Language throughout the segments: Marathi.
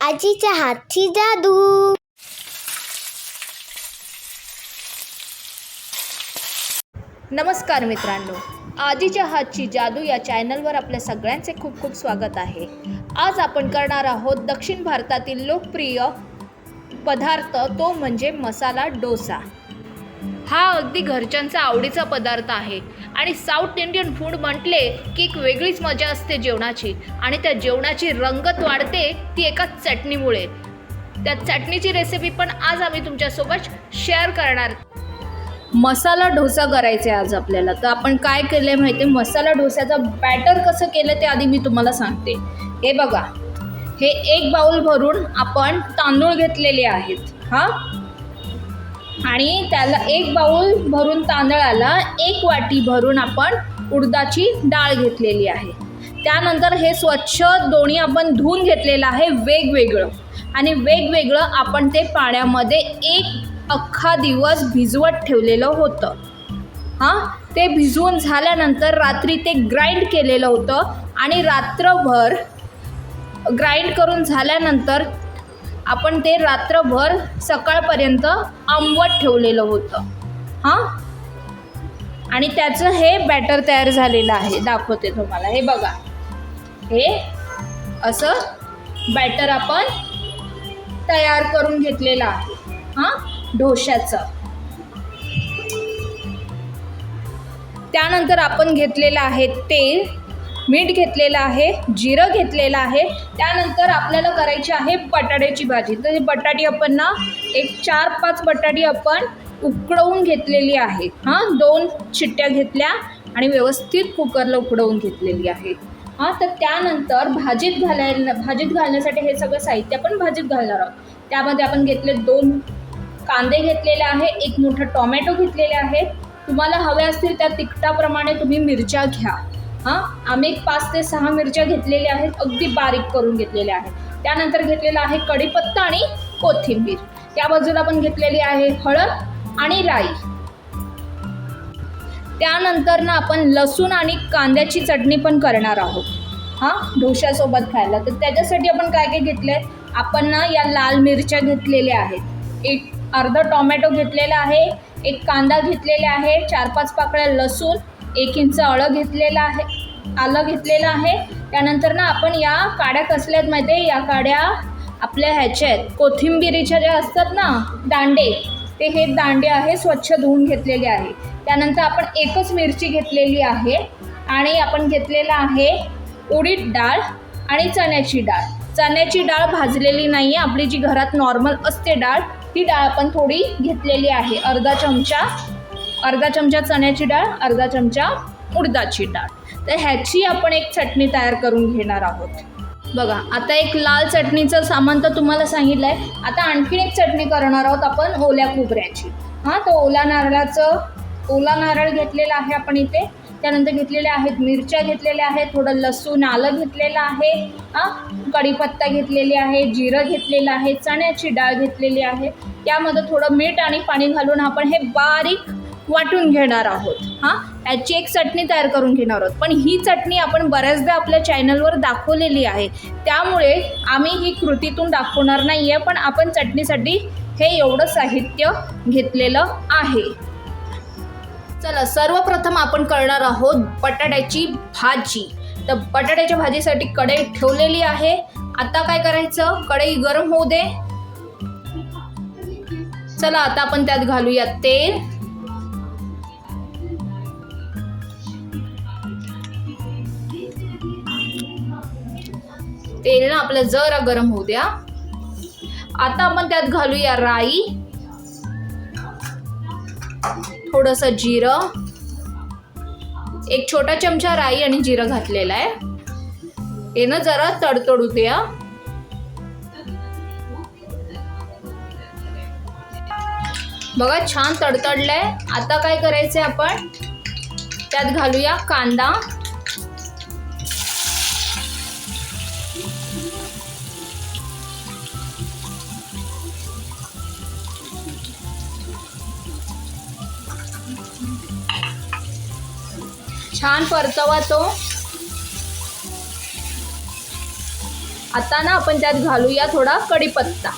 आजीच्या हातची जादू. नमस्कार मित्रांनो. आजीच्या हातची जादू या चॅनलवर आपल्या सगळ्यांचे खूप खूप स्वागत आहे. आज आपण करणार आहोत दक्षिण भारतातील लोकप्रिय पदार्थ तो म्हणजे मसाला डोसा. हा अगदी घरच्यांचा आवडीचा पदार्थ आहे. आणि साऊथ इंडियन फूड म्हटले की एक वेगळीच मजा असते जेवणाची. आणि त्या जेवणाची रंगत वाढते ती एका चटणीमुळे. त्या चटणीची रेसिपी पण आज आम्ही तुमच्यासोबत शेअर करणार. मसाला डोसा करायचा आहे आज आपल्याला. तर आपण काय केलं आहे माहिती आहे मसाला डोस्याचं बॅटर कसं केलं ते आधी मी तुम्हाला सांगते. हे बघा. हे एक बाऊल भरून आपण तांदूळ घेतलेले आहेत. हां? आणि त्याला एक बाऊल भरून तांदळाला एक वाटी भरून आपण उडदाची डाळ घेतलेली आहे. त्यानंतर हे स्वच्छ दोन्ही आपण धुवून घेतलेलं आहे वेगवेगळं. आणि वेगवेगळं आपण ते पाण्यामध्ये एक अख्खा दिवस भिजवत ठेवलेलं होतं. हां ते भिजवून झाल्यानंतर रात्री ते ग्राइंड केलेलं होतं आणि रात्रभर ग्राइंड करून झाल्यानंतर आपण ते रात्रभर सकाळपर्यंत आंबवत ठेवलेलं होतं. हां? आणि त्याचं हे बॅटर तयार झालेलं आहे. दाखवते तुम्हाला. हे बघा. हे असं बॅटर आपण तयार करून घेतलेलं आहे. हां? ढोश्याचं त्यानंतर आपण घेतलेलं आहे तेल. मीठ घेतलेलं आहे जिरं घेतलेलं आहे त्यानंतर आपल्याला करायची आहे बटाट्याची भाजी. तर बटाटी आपण ना एक चार पाच बटाटी आपण उकडवून घेतलेली आहे. हां दोन शिट्ट्या घेतल्या आणि व्यवस्थित कुकरला उकडवून घेतलेली आहे. हां तर त्यानंतर भाजीत घालायला भाजीत घालण्यासाठी हे सगळं साहित्य आपण भाजीत घालणार आहोत. त्यामध्ये आपण घेतले दोन कांदे घेतलेले आहे एक मोठं टॉमॅटो घेतलेले आहे. तुम्हाला हवे असतील त्या तिखटाप्रमाणे तुम्ही मिरच्या घ्या. हां आम्ही एक पाच ते सहा मिरच्या घेतलेल्या आहेत अगदी बारीक करून घेतलेल्या आहेत. त्यानंतर घेतलेला आहे कढीपत्ता आणि कोथिंबीर. त्या बाजूला पण घेतलेली आहे हळद आणि राई. त्यानंतर ना आपण लसूण आणि कांद्याची चटणी पण करणार आहोत. हां ढोश्यासोबत खायला. तर त्याच्यासाठी आपण काय काय घेतलं आहे आपण ना या लाल मिरच्या घेतलेल्या आहेत. एक अर्धा टॉमॅटो घेतलेला आहे एक कांदा घेतलेला आहे चार पाच पाकळ्या लसूण एक इंच अळं घेतलेलं आहे आलं घेतलेलं आहे. त्यानंतर ना आपण या काड्या कसल्या आहेत माहिती आहे या काड्या आपल्या ह्याच्या आहेत. कोथिंबिरीच्या ज्या असतात ना दांडे ते हे दांडे आहे स्वच्छ धुवून घेतलेले आहे. त्यानंतर आपण एकच मिरची घेतलेली आहे आणि आपण घेतलेला आहे उडीद डाळ आणि चण्याची डाळ. चण्याची डाळ भाजलेली नाही आहे आपली जी घरात नॉर्मल असते डाळ ती डाळ आपण थोडी घेतलेली आहे. अर्धा चमचा अर्धा चमचा चण्याची डाळ अर्धा चमचा उडदाची डाळ. तर ह्याची आपण एक चटणी तयार करून घेणार आहोत. बघा आता एक लाल चटणीचं सामान तर तुम्हाला सांगितलं आहे आता आणखीन एक चटणी करणार आहोत आपण ओल्या खोबऱ्याची. हां तर ओला नारळाचं ओला नारळ घेतलेला आहे आपण इथे. त्यानंतर घेतलेल्या आहेत मिरच्या घेतलेल्या आहेत थोडं लसूण आलं घेतलेलं आहे. हां कढीपत्ता घेतलेली आहे जिरं घेतलेलं आहे चण्याची डाळ घेतलेली आहे. त्यामध्ये थोडं मीठ आणि पाणी घालून आपण हे बारीक वाटून घेणार आहोत. हां याची एक चटणी तयार करून घेणार आहोत. पण ही चटणी आपण बऱ्याचदा आपल्या चॅनलवर दाखवलेली आहे. त्यामुळे आम्ही ही कृतीतून दाखवणार नाही आहे पण आपण चटणीसाठी हे एवढं साहित्य घेतलेलं आहे. चला सर्वप्रथम आपण करणार आहोत बटाट्याची भाजी. तर बटाट्याच्या भाजीसाठी कढई ठेवलेली आहे. आता काय करायचं? कढई गरम होऊ दे. चला आता आपण त्यात घालूया तेल. तेल ना आपलं जरा गरम होऊ द्या. आता आपण त्यात घालूया राई. थोडस जिरं. एक छोटा चमचा राई आणि जिरं घातलेला आहे. हे ना जरा तडतडू द्या. बघा छान तडतडलंय. आता काय करायचंय आपण? त्यात घालूया कांदा. छान परतवा तो. आता ना आपण त्यात घालूया थोडा कढीपत्ता.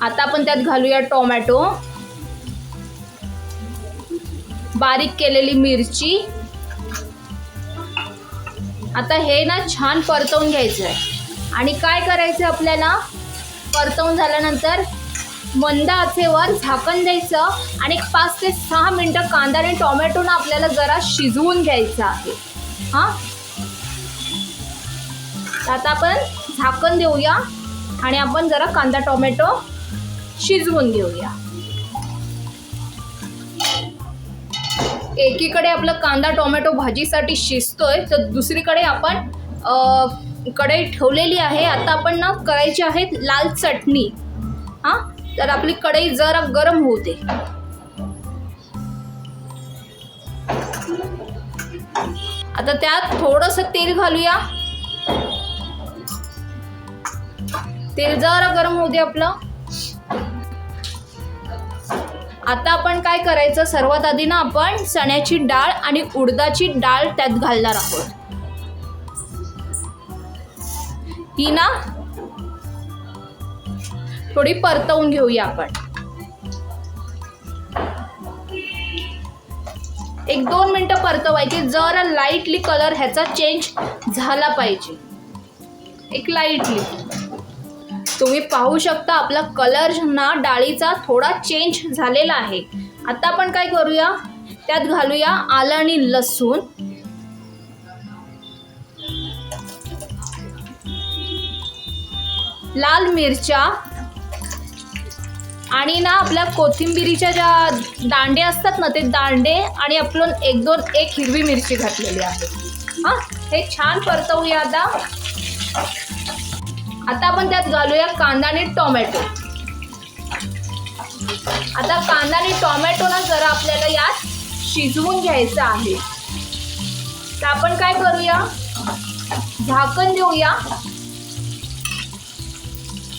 आता आपण त्यात घालूया टोमॅटो. बारीक केलेली मिरची. आता हे ना छान परतवून घ्यायचं आहे आणि काय करायचं आपल्याला? परतवून झाल्यानंतर मंद आचेवर झाकण द्यायचं आणि एक पाच ते सहा मिनटं कांदा आणि टोमॅटो ना आपल्याला जरा शिजवून घ्यायचं आहे. हां? तर आता आपण झाकण देऊया आणि आपण जरा कांदा टोमॅटो शिजवून घेऊया. एकीकडे आपलं कांदा टोमॅटो भाजीसाठी शिजतोय तर दुसरीकडे आपण कढई ठेवलेली आहे. आता आपण ना करायची आहे लाल चटणी. हां? तर आपली कढई जरा गरम होऊ दे. आता त्यात थोडंसं तेल घालूया. तेल जरा गरम होऊ दे आपलं. आता आपण काय करायचं? सर्वात आधी ना आपण चण्याची डाळ आणि उडदाची डाळ त्यात घालणार आहोत. ही ना थोडी परतवून घेऊया आपण. एक दोन मिनटं परतवायची. जरा लाईटली कलर ह्याचा चेंज झाला पाहिजे. एक लाईटली तुम्ही पाहू शकता आपला कलर ना डाळीचा थोडा चेंज झालेला आहे. आता आपण काय करूया? त्यात घालूया आलं आणि लसूण. लाल मिरच्या. आणि ना आपल्या कोथिंबिरीच्या ज्या दांडे असतात ना ते दांडे आणि आपण एक दोन एक हिरवी मिरची घातलेली आहे. हां हे छान परतवूया आता. आता आपण त्यात घालूया कांदा आणि टोमॅटो. आता कांदा आणि टोमॅटो ना जरा आपल्याला यात शिजवून घ्यायचं आहे. तर आपण काय करूया? झाकण देऊया.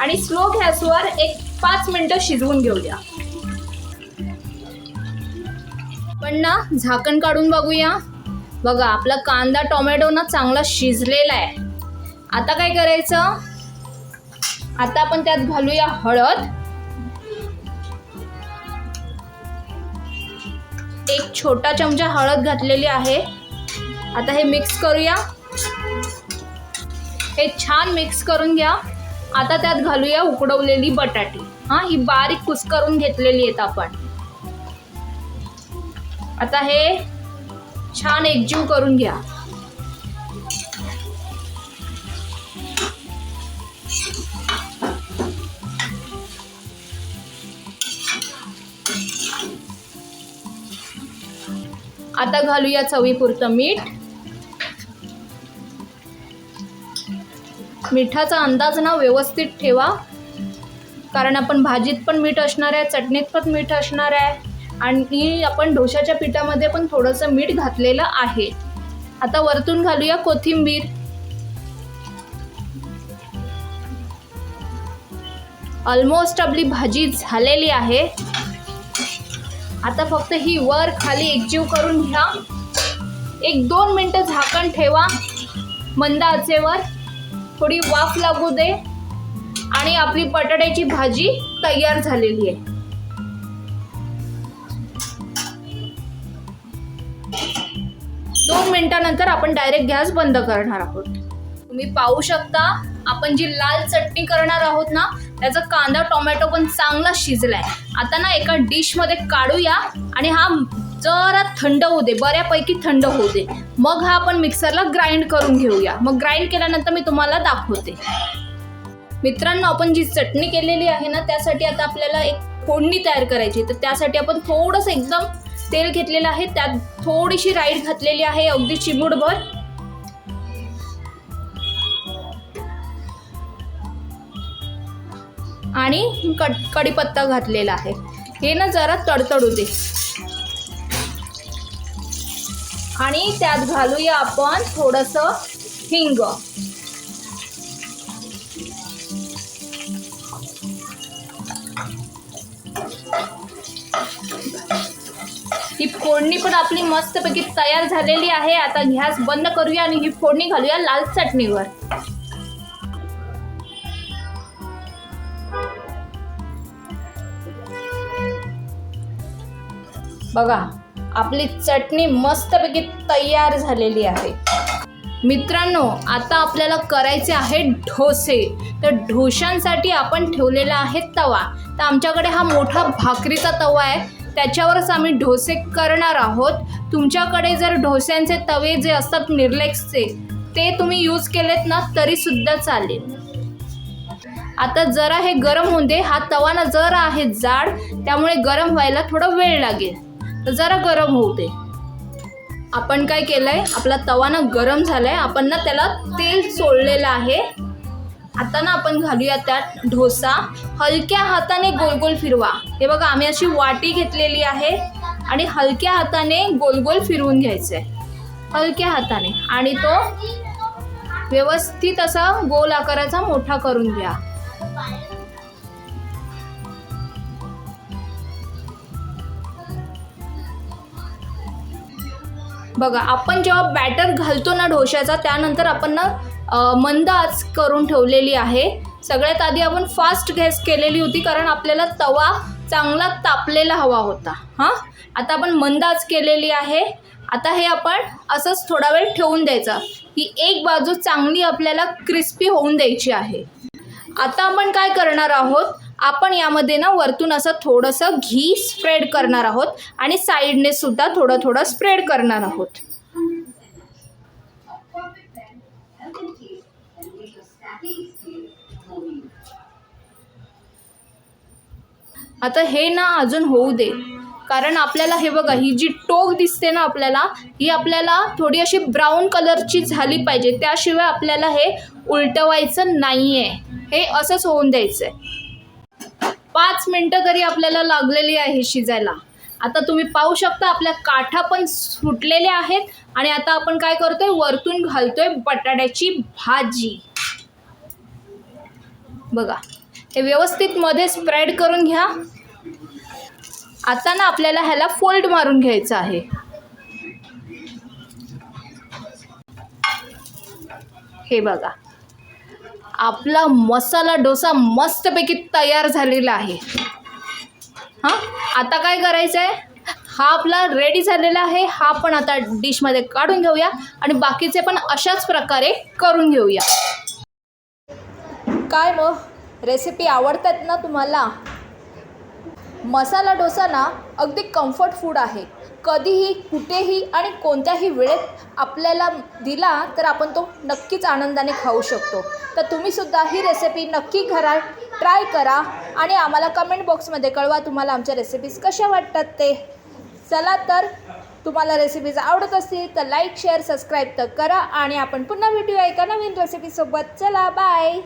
आणि स्लो गॅसवर एक पाच मिनिटं शिजवून घेऊया. पण ना झाकण काढून बघूया. बघा आपला कांदा टोमॅटो ना चांगला शिजलेला आहे. आता काय करायचं? आता आपण त्यात घालूया हळद. एक छोटा चमचा हळद घातलेली आहे. आता हे मिक्स करूया. हे छान मिक्स करून घ्या. आता त्यात घालूया उकडवलेली बटाटी. हां ही बारीक कुस्करून घेतलेली आहेत आपण. आता हे छान एकजीव करून घ्या. आता घालूया चवीपुरतं मीठ. मिठाचा अंदाज ना व्यवस्थित ठेवा. कारण आपण भाजीत पण मीठ असणार आहे चटणीत पण मीठ असणार आहे. आणि आपण डोशाच्या पिठामध्ये पण थोडंसं मीठ घातलेलं आहे. आता वरतून घालूया कोथिंबीर. ऑलमोस्ट आपली भाजी झालेली आहे. आता फक्त ही वर खाली एकजीव करून घ्या. एक दोन मिनटं झाकण ठेवा. मंद आचेवर थोडी वाफ लागू दे. आणि आपली बटाट्याची भाजी तयार झालेली आहे. दोन मिनिटानंतर आपण डायरेक्ट गॅस बंद करणार आहोत. तुम्ही पाहू शकता आपण जी लाल चटणी करणार आहोत ना त्याचा कांदा टोमॅटो पण चांगला शिजलाय. आता ना एका डिशमध्ये काढूया आणि हा जरा थंड होऊ दे बऱ्यापैकी थंड होऊ दे. मग हा आपण मिक्सरला ग्राइंड करून घेऊया. मग ग्राइंड केल्यानंतर मी तुम्हाला दाखवते. मित्रांनो आपण जी चटणी केलेली आहे ना त्यासाठी आता आपल्याला एक फोडणी तयार करायची तर त्यासाठी आपण थोडंसं एकदम तेल घेतलेलं आहे. त्यात थोडीशी राईड घातलेली आहे अगदी चिमूटभर. आणि कड कढीपत्ता घातलेला आहे. हे ना जरा तडतडू दे. आणि त्यात घालूया आपण थोडंसं हिंग. ही फोडणी पण आपली मस्तपैकी तयार झालेली आहे. आता गॅस बंद करूया आणि ही फोडणी घालूया लाल चटणीवर. बघा आपली चटणी मस्तपैकी तयार झालेली आहे. मित्रांनो आता आपल्याला करायचे आहे ढोसे तर ढोशांसाठी आपण ठेवलेला आहे तवा. तर आमच्याकडे हा मोठा भाकरीचा तवा आहे. त्याच्यावरच आम्ही ढोसे करणार आहोत. तुमच्याकडे जर ढोस्यांचे तवे जे असतात निर्लेक्सचे ते तुम्ही यूज केलेत ना तरीसुद्धा चालेल. आता जरा हे गरम होऊन दे. हा तवा ना जरा आहे जाड त्यामुळे गरम व्हायला थोडा वेळ लागेल. तर जरा गरम होऊ दे. आपण काय केलंय? आपला तवा ना गरम झालाय. आपण ना त्याला तेल सोडलेलं आहे. आता ना आपण घालूया त्यात डोसा. हलक्या हाताने गोल गोल फिरवा. हे बघा आम्ही अशी वाटी घेतलेली आहे आणि हलक्या हाताने गोल गोल फिरवून घ्यायचं आहे हलक्या हाताने. आणि तो व्यवस्थित असा गोल आकाराचा मोठा करून घ्या. बघा आपण जेव्हा बॅटर घालतो ना डोश्याचा त्यानंतर आपण ना मंद आच करून ठेवलेली आहे. सगळ्यात आधी आपण फास्ट गॅस केलेली होती कारण आपल्याला तवा चांगला तापलेला हवा होता. हां? आता आपण मंदाज केलेली आहे. आता हे आपण असंच थोडा वेळ ठेवून द्यायचा. ही एक बाजू चांगली आपल्याला क्रिस्पी होऊन द्यायची आहे. आता आपण काय करणार आहोत? आपण यामध्ये ना वरतून असं थोडंसं घी स्प्रेड करणार आहोत आणि साईडने सुद्धा थोडं थोडं स्प्रेड करणार आहोत. आता हे ना अजून होऊ दे. कारण आपल्याला हे बघा ही जी टोक दिसते ना आपल्याला ही आपल्याला थोडी अशी ब्राऊन कलरची झाली पाहिजे. त्याशिवाय आपल्याला हे उलटवायचं नाही आहे हे असंच होऊन द्यायचं आहे पाच मिनटं तरी आपल्याला लागलेली आहे शिजायला. आता तुम्ही पाहू शकता आपल्या काठा पण सुटलेल्या आहेत आणि आता आपण काय करतोय? वरतून घालतोय बटाट्याची भाजी. बघा हे व्यवस्थित मध्ये स्प्रेड करून घ्या. आता ना आपल्याला ह्याला फोल्ड मारून घ्यायचं आहे. हे बघा आपला मसाला डोसा मस्तपैकी तयार झालेला आहे. हां? आता काय करायचं आहे हा आपला रेडी झालेला आहे. हा पण आता डिशमध्ये काढून घेऊया आणि बाकीचे पण अशाच प्रकारे करून घेऊया. काय मग? रेसिपी आवडतात ना तुम्हाला? मसाला डोसा ना अगदी कम्फर्ट फूड आहे. कधीही कुठेही आणि कोणत्याही वेळेत आपल्याला दिला तर आपण तो नक्कीच आनंदाने खाऊ शकतो. तर तुम्हीसुद्धा ही रेसिपी नक्की करा ट्राय करा आणि आम्हाला कमेंट बॉक्समध्ये कळवा तुम्हाला आमच्या रेसिपीज कशा वाटतात ते. चला तर तुम्हाला रेसिपीज आवडत असतील तर लाईक शेअर सबस्क्राईब तर करा आणि आपण पुन्हा भेटूया एका नवीन रेसिपीसोबत चला बाय